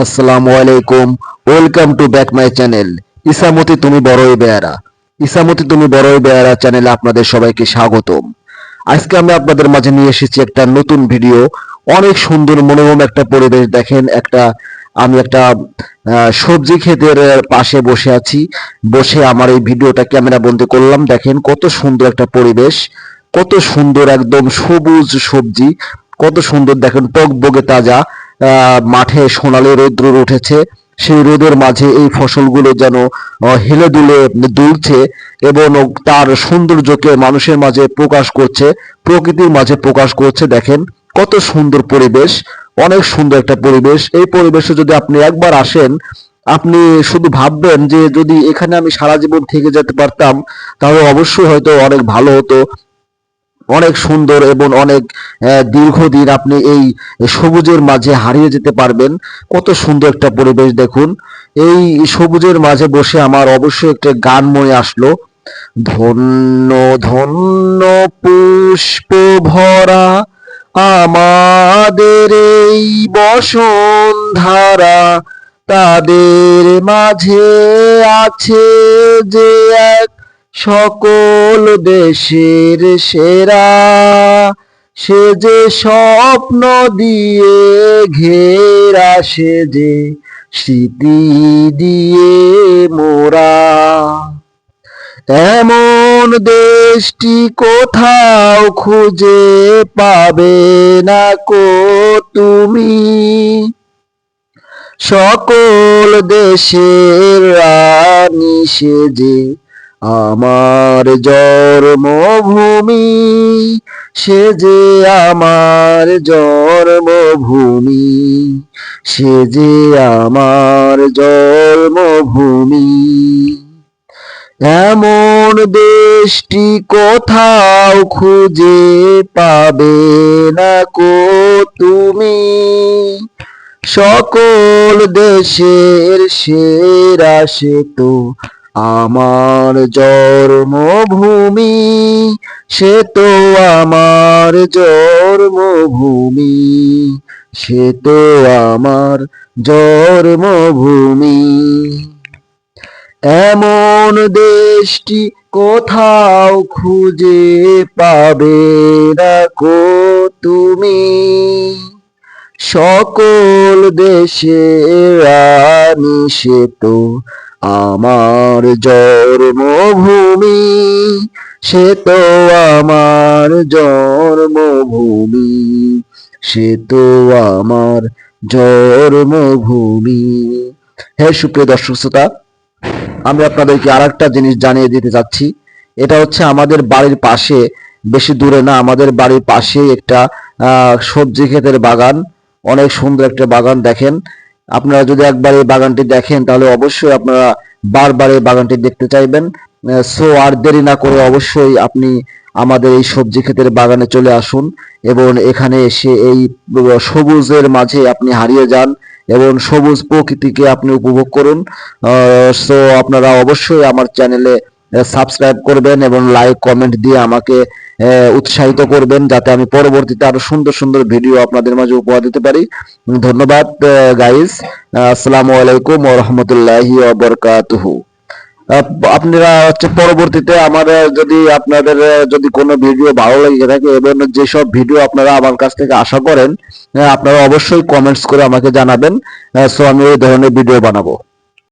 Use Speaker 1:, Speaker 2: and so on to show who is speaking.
Speaker 1: আসসালামু আলাইকুম welcome to back my channel. Ichamati তুমি বড়ই বেয়ারা। ইসামতি তুমি বড়ই বেয়ারা চ্যানেলে আপনাদের সবাইকে স্বাগতম। আজকে আমি আপনাদের মাঝে নিয়ে এসেছি একটা নতুন ভিডিও। অনেক সুন্দর মনোরম একটা পরিবেশ দেখেন একটা আমি একটা সবজি ক্ষেতের পাশে বসে আছি। বসে আমার এই ভিডিওটা ক্যামেরা বন্দি করলাম। দেখেন কত সুন্দর একটা পরিবেশ কত সুন্দর একদম সবুজ সবজি কত সুন্দর দেখেন টকবগে তাজা। আহ, মাঠে সোনালি রৌদ্র উঠেছে। সেই রোদের মাঝে এই ফসলগুলো যেন হেলে দুলে দুলছে এবং তার সৌন্দর্যকে মানুষের মাঝে প্রকাশ করছে, প্রকৃতির মাঝে প্রকাশ করছে। দেখেন, কত সুন্দর পরিবেশ, অনেক সুন্দর একটা পরিবেশ। এই পরিবেশে যদি আপনি একবার আসেন, আপনি শুধু ভাববেন যে যদি এখানে আমি সারা জীবন থেকে যেতে পারতাম, তাহলে অবশ্যই হয়তো অনেক ভালো হতো। অনেক সুন্দর এবং অনেক দীর্ঘদিন আপনি এই সবুজের মাঝে হারিয়ে যেতে পারবেন। কত সুন্দর একটা পরিবেশ দেখুন। এই সবুজের মাঝে বসে আমার অবশ্যই একটা গান মনে আসলো। ধন্য ধন্য পুষ্প ভরা আমাদের এই বসনধারা, তাদের মাঝে আছে যে এক সকল দেশের সেরা। সে যে স্বপ্ন দিয়ে ঘেরা, সে যে স্মৃতি দিয়ে মোরা। এমন দেশটি কোথাও খুঁজে পাবে না কো তুমি। সকল দেশের রানী সেজে আমার জন্মভূমি, সে যে আমার জন্মভূমি, সে যে আমার জন্মভূমি। এমন দেশটি কোথাও খুঁজে পাবে না কো তুমি। সকল দেশের সেরা সে তো আমার জন্মভূমি, সে তো আমার জন্মভূমি, সে তো আমার জন্মভূমি। এমন দেশটি কোথাও খুঁজে পাবে না কো তুমি। সকল দেশের রানী সে তো আমার জন্মভূমি, সে তো আমার জন্মভূমি, সে তো আমার জন্মভূমি। হ্যাঁ সুপ্রিয় দর্শক শ্রোতা, আমি আপনাদেরকে আর একটা জিনিস জানিয়ে দিতে চাচ্ছি। এটা হচ্ছে আমাদের বাড়ির পাশে, বেশি দূরে না, আমাদের বাড়ির পাশে একটা সবজি ক্ষেতের বাগান। অনেক সুন্দর একটা বাগান, দেখেন। আপনারা যদি একবার এই বাগানটি দেখেন, তাহলে অবশ্যই আপনারা বারবার এই বাগানটি দেখতে চাইবেন। সো আর দেরি না করে অবশ্যই আপনি আমাদের এই সবজি ক্ষেতের বাগানে চলে আসুন এবং এখানে এসে এই সবুজের মাঝে আপনি হারিয়ে যান এবং সবুজ প্রকৃতিকে আপনি উপভোগ করুন। সো আপনারা অবশ্যই আমার চ্যানেলে সাবস্ক্রাইব করবেন এবং লাইক কমেন্ট দিয়ে আমাকে উৎসাহিত করবেন যাতে আমি পরবর্তীতে আরও সুন্দর সুন্দর ভিডিও আপনাদের মাঝে উপহার দিতে পারি। ধন্যবাদ গাইস আসসালামু আলাইকুম ওয়া রাহমাতুল্লাহি বারাকাতুহু আপ- আপনারা হচ্ছে পরবর্তীতে আমার যদি আপনাদের যদি কোনো ভিডিও ভালো লেগে থাকে এবং যেসব ভিডিও আপনারা আমার কাছ থেকে আশা করেন আপনারা অবশ্যই কমেন্টস করে আমাকে জানাবেন। সো আমি ওই ধরনের ভিডিও বানাবো।